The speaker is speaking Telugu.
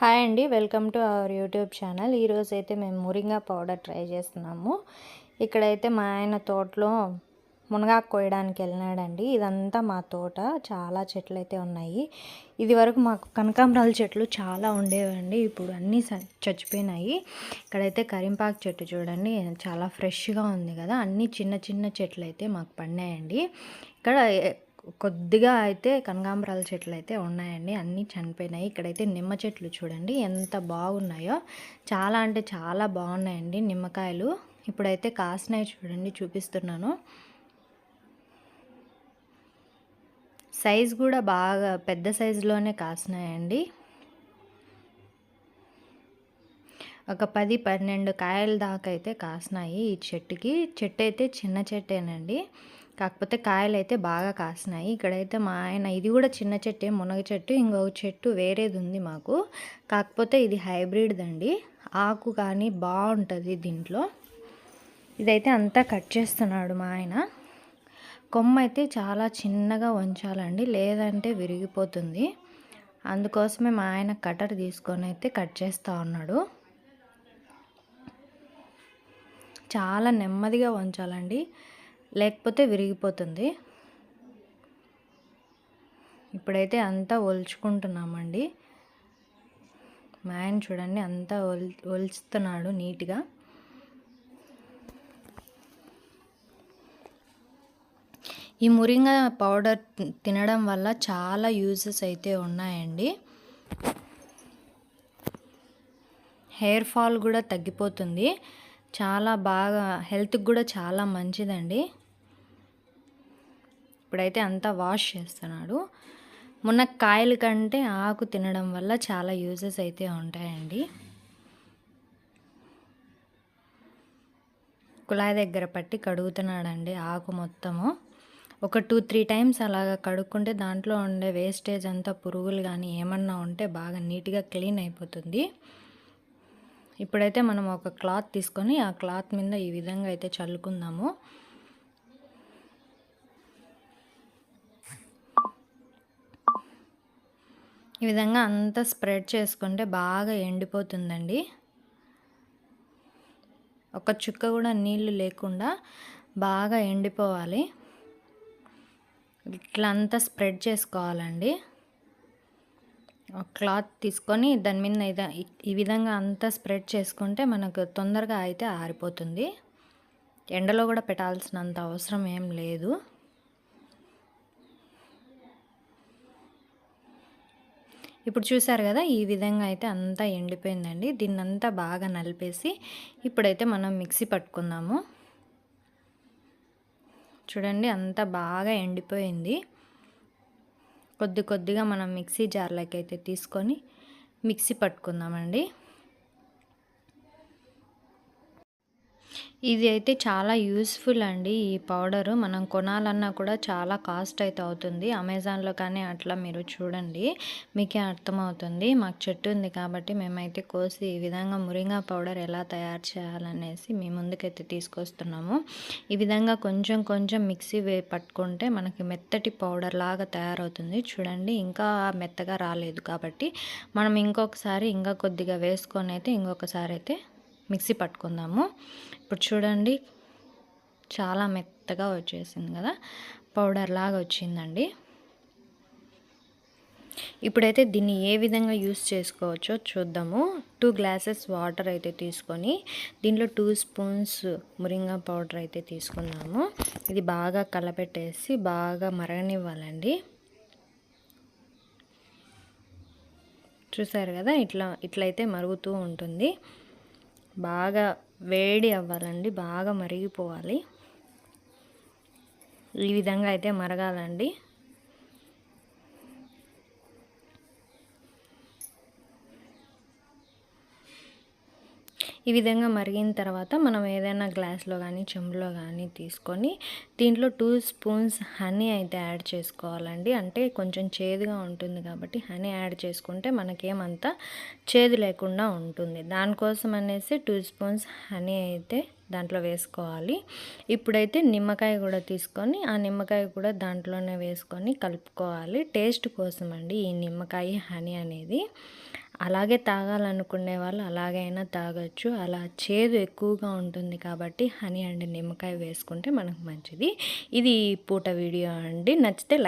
హాయ్ అండి welcome to our YouTube channel. ఈరోజు అయితే మేము మురింగా పౌడర్ ట్రై చేస్తున్నాము. ఇక్కడైతే మా ఆయన తోటలో మునగాకు కోయడానికి వెళ్ళినాడండి. ఇదంతా మా తోట చాలా చెట్లు అయితే ఉన్నాయి. ఇది వరకు మాకు కనకాంబరాల చెట్లు చాలా ఉండేవండి ఇప్పుడు అన్నీ స- చచ్చిపోయినాయి. ఇక్కడైతే కరింపాకు చెట్టు చూడండి చాలా ఫ్రెష్గా ఉంది కదా. అన్నీ చిన్న చిన్న చెట్లు అయితే మాకు పడినాయండి ఇక్కడ కొద్దిగా అయితే కనకాంబరాల చెట్లు అయితే ఉన్నాయండి. అన్నీ చనిపోయినాయి. ఇక్కడైతే నిమ్మ చెట్లు చూడండి. ఎంత బాగున్నాయో. చాలా అంటే చాలా బాగున్నాయండి నిమ్మకాయలు. ఇప్పుడైతే కాసినాయి చూడండి చూపిస్తున్నాను. సైజ్ కూడా బాగా పెద్ద సైజులోనే కాసినాయండి. ఒక పది పన్నెండు కాయల దాకా అయితే కాసినాయి ఈ చెట్టుకి. చెట్టు అయితే చిన్న చెట్టేనండి. కాకపోతే కాయలు అయితే బాగా కాసినాయి. ఇక్కడైతే మా ఆయన ఇది కూడా చిన్న చెట్టే మునగ చెట్టు ఇంకొక చెట్టు వేరేది ఉంది మాకు. కాకపోతే ఇది హైబ్రిడ్ అండి ఆకు కానీ బాగుంటుంది దీంట్లో. ఇదైతే అంతా కట్ చేస్తున్నాడు మా ఆయన. కొమ్మ అయితే చాలా చిన్నగా ఉంచాలండి లేదంటే విరిగిపోతుంది. అందుకోసమే మా ఆయన కటర్ తీసుకొని అయితే కట్ చేస్తూ ఉన్నాడు. చాలా నెమ్మదిగా ఉంచాలండి లేకపోతే విరిగిపోతుంది. ఇప్పుడైతే అంతా ఒలుచుకుంటున్నామండి. మా ఆయన చూడండి అంతా ఒల్ ఒలుచుతున్నాడు నీట్గా. ఈ మురింగ పౌడర్ తినడం వల్ల చాలా యూజెస్ అయితే ఉన్నాయండి. హెయిర్ ఫాల్ కూడా తగ్గిపోతుంది. చాలా బాగా హెల్త్కి కూడా చాలా మంచిదండి. ఇప్పుడైతే అంతా వాష్ చేస్తున్నాడు. మొన్న కాయల కంటే ఆకు తినడం వల్ల చాలా యూజెస్ అయితే ఉంటాయండి. కుళాయి దగ్గర పట్టి కడుగుతున్నాడండి ఆకు మొత్తము. ఒక టూ త్రీ టైమ్స్ అలాగ కడుక్కుంటే దాంట్లో ఉండే వేస్టేజ్ అంతా పురుగులు కానీ ఏమన్నా ఉంటే బాగా నీట్గా క్లీన్ అయిపోతుంది. ఇప్పుడైతే మనం ఒక క్లాత్ తీసుకొని ఆ క్లాత్ మీద ఈ విధంగా అయితే చల్లుకుందాము. ఈ విధంగా అంతా స్ప్రెడ్ చేసుకుంటే బాగా ఎండిపోతుందండి. ఒక చుక్క కూడా నీళ్ళు లేకుండా బాగా ఎండిపోవాలి. ఇట్లా అంతా స్ప్రెడ్ చేసుకోవాలండి. ఒక క్లాత్ తీసుకొని దాని మీద ఇద- ఈ విధంగా అంతా స్ప్రెడ్ చేసుకుంటే మనకు తొందరగా అయితే ఆరిపోతుంది. ఎండలో కూడా పెట్టాల్సినంత అవసరం ఏం లేదు. ఇప్పుడు చూసారు కదా ఈ విధంగా అయితే అంతా ఎండిపోయిందండి. దీన్నంతా బాగా నలిపేసి ఇప్పుడైతే మనం మిక్సీ పట్టుకుందాము. చూడండి అంతా బాగా ఎండిపోయింది. కొద్ది కొద్దిగా మనం మిక్సీ జార్లోకి అయితే తీసుకొని మిక్సీ పట్టుకుందామండి. ఇది అయితే చాలా యూస్ఫుల్ అండి ఈ పౌడరు. మనం కొనాలన్నా కూడా చాలా కాస్ట్ అయితే అవుతుంది. అమెజాన్లో కానీ అట్లా మీరు చూడండి మీకే అర్థమవుతుంది. మాకు చెట్టు ఉంది కాబట్టి మేమైతే కోసి ఈ విధంగా మురింగా పౌడర్ ఎలా తయారు చేయాలనేసి మీ ముందుకైతే తీసుకొస్తున్నాము. ఈ విధంగా కొంచెం కొంచెం మిక్సీ వే పట్టుకుంటే మనకి మెత్తటి పౌడర్ లాగా తయారవుతుంది. చూడండి ఇంకా మెత్తగా రాలేదు కాబట్టి మనం ఇంకొకసారి ఇంకా కొద్దిగా వేసుకొని అయితే ఇంకొకసారి అయితే మిక్సీ పట్టుకుందాము. ఇప్పుడు చూడండి చాలా మెత్తగా వచ్చేసింది కదా పౌడర్ లాగా వచ్చిందండి. ఇప్పుడైతే దీన్ని ఏ విధంగా యూస్ చేసుకోవచ్చో చూద్దాము. టూ గ్లాసెస్ వాటర్ అయితే తీసుకొని దీంట్లో టూ స్పూన్స్ మురింగా పౌడర్ అయితే తీసుకున్నాము ఇది బాగా కలపెట్టేసి బాగా మరగనివ్వాలండి. చూసారు కదా ఇట్లా ఇట్లయితే మరుగుతూ ఉంటుంది. బాగా వేడి అవ్వాలండి బాగా మరిగిపోవాలి. ఈ విధంగా అయితే మరగాలండి. ఈ విధంగా మరిగిన తర్వాత మనం ఏదైనా గ్లాస్లో కానీ చెంబులో కానీ తీసుకొని దీంట్లో టూ స్పూన్స్ హనీ అయితే యాడ్ చేసుకోవాలండి. అంటే కొంచెం చేదుగా ఉంటుంది కాబట్టి హనీ యాడ్ చేసుకుంటే మనకేమంతా చేదు లేకుండా ఉంటుంది. దానికోసం అనేసి టూ స్పూన్స్ హనీ అయితే దాంట్లో వేసుకోవాలి. ఇప్పుడైతే నిమ్మకాయ కూడా తీసుకొని ఆ నిమ్మకాయ కూడా దాంట్లోనే వేసుకొని కలుపుకోవాలి. టేస్ట్ కోసం అండి ఈ నిమ్మకాయ హనీ అనేది. అలాగే తాగాలనుకునే వాళ్ళు అలాగైనా తాగొచ్చు. అలా చేదు ఎక్కువగా ఉంటుంది కాబట్టి హనీ అండ్ నిమ్మకాయ వేసుకుంటే మనకు మంచిది. ఇది పూట వీడియో అండి. నచ్చితే లైక్